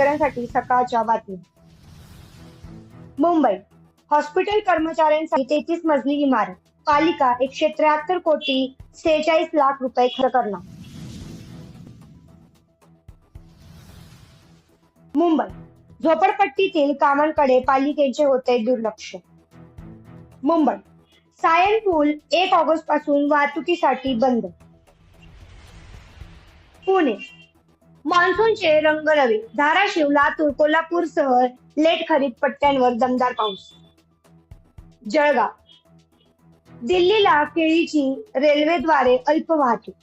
शेतकऱ्यांसाठी सकाळच्या बातमी मुंबई. हॉस्पिटल कर्मचाऱ्यांसाठी तेहतीस मजली इमारत. पालिका एकशे त्र्याहत्तर कोटी सेहेचाळीस लाख रुपये खर्च करणार. मुंबई. झोपडपट्टीतील कामांकडे पालिकेचे होते दुर्लक्ष. मुंबई. सायन पूल एक ऑगस्टपासून वाहतुकीसाठी बंद. पुणे. मान्सूनचे रंग नवे धाराशिव लातूर कोल्हापूर सह लेट खरीप पट्ट्यांवर दमदार पाऊस. जळगाव. दिल्लीला केळीची रेल्वेद्वारे अल्प वाहतूक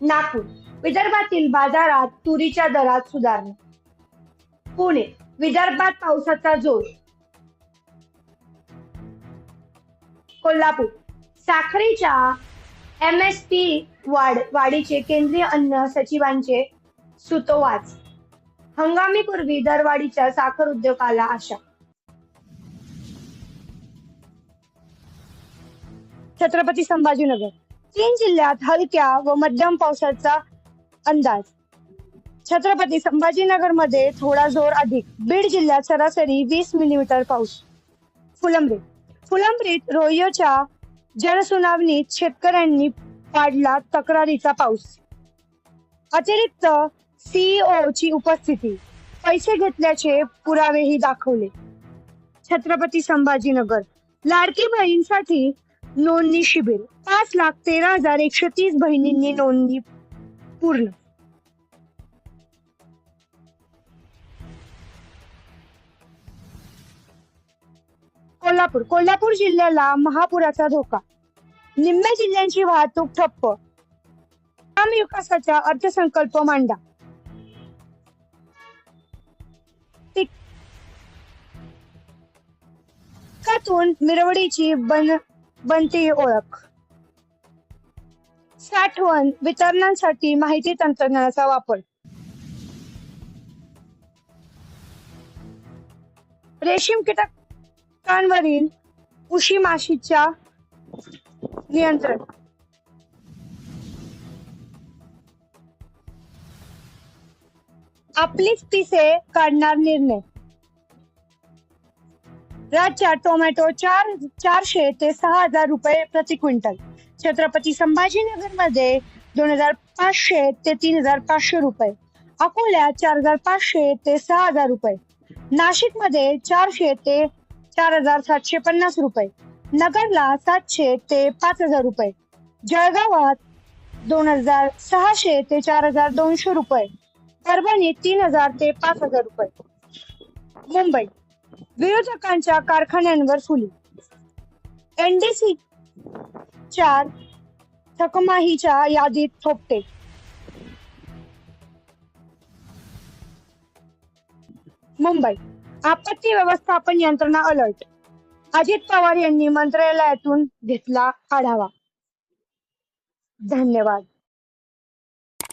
नागपूर. विदर्भातील बाजारात तुरीच्या दरात सुधारणा. पुणे. विदर्भात पावसाचा जोर. कोल्हापूर. साखरेच्या एम एस पी वाढ वाढीचे केंद्रीय अन्न सचिवांचे सुतोवाच. हंगामीपूर्वी दरवाढीच्या साखर उद्योगाला आशा. छत्रपती संभाजीनगर. तीन जिल्ह्यात हलक्या व मध्यम पावसाचा अंदाज. छत्रपती संभाजीनगरमध्ये थोडा जोर अधिक. बीड जिल्ह्यात सरासरी वीस मिलीमीटर पाऊस. फुलंब्री. फुलंब्रीत रोहियोच्या जनसुनावणीत शेतकऱ्यांनी पाडला तक्रारीचा पाऊस. अतिरिक्त सीईओ ची उपस्थिती. पैसे घेतल्याचे पुरावेही दाखवले. छत्रपती संभाजीनगर. लाडकी बहीणसाठी नोंदणी शिबिर. पाच लाख तेरा हजार एकशे तीस बहिणींनी नोंदणी पूर्ण कोल्हापूर. कोल्हापूर जिल्ह्याला महापुराचा धोका. निम्म्या जिल्ह्यांची वाहतूक ठप्प. ग्राम विकासाचा अर्थसंकल्प मांडा. मिरवडीची बन बनती ओळख. साठवण वितरणासाठी माहिती तंत्रज्ञानाचा वापर. रेशीम कीटक पिकांवरील उशी माशीच्या नियंत्रण. आपलीच पिसे काढणार निर्णय. राज्यात टोमॅटो चार चारशे ते सहा हजार रुपये प्रति क्विंटल. छत्रपती संभाजीनगरमध्ये दोन हजार पाचशे ते तीन हजार पाचशे रुपये. अकोल्यात चार हजार पाचशे ते सहा हजार रुपये. नाशिकमध्ये चारशे ते चार हजार सातशे पन्नास रुपये. नगरला सातशे ते पाच हजार रुपये. जळगावात दोन हजार सहाशे ते चार हजार दोनशे रुपये. परभणीत तीन हजार ते पाच हजार रुपये. मुंबई. विरोधकांच्या कारखान्यांवर फुली. एनडीसी चार थकमाहीच्या यादीत थोपटे. मुंबई. आपत्ती व्यवस्थापन यंत्रणा अलर्ट. अजित पवार यांनी मंत्रालयातून घेतला आढावा. धन्यवाद.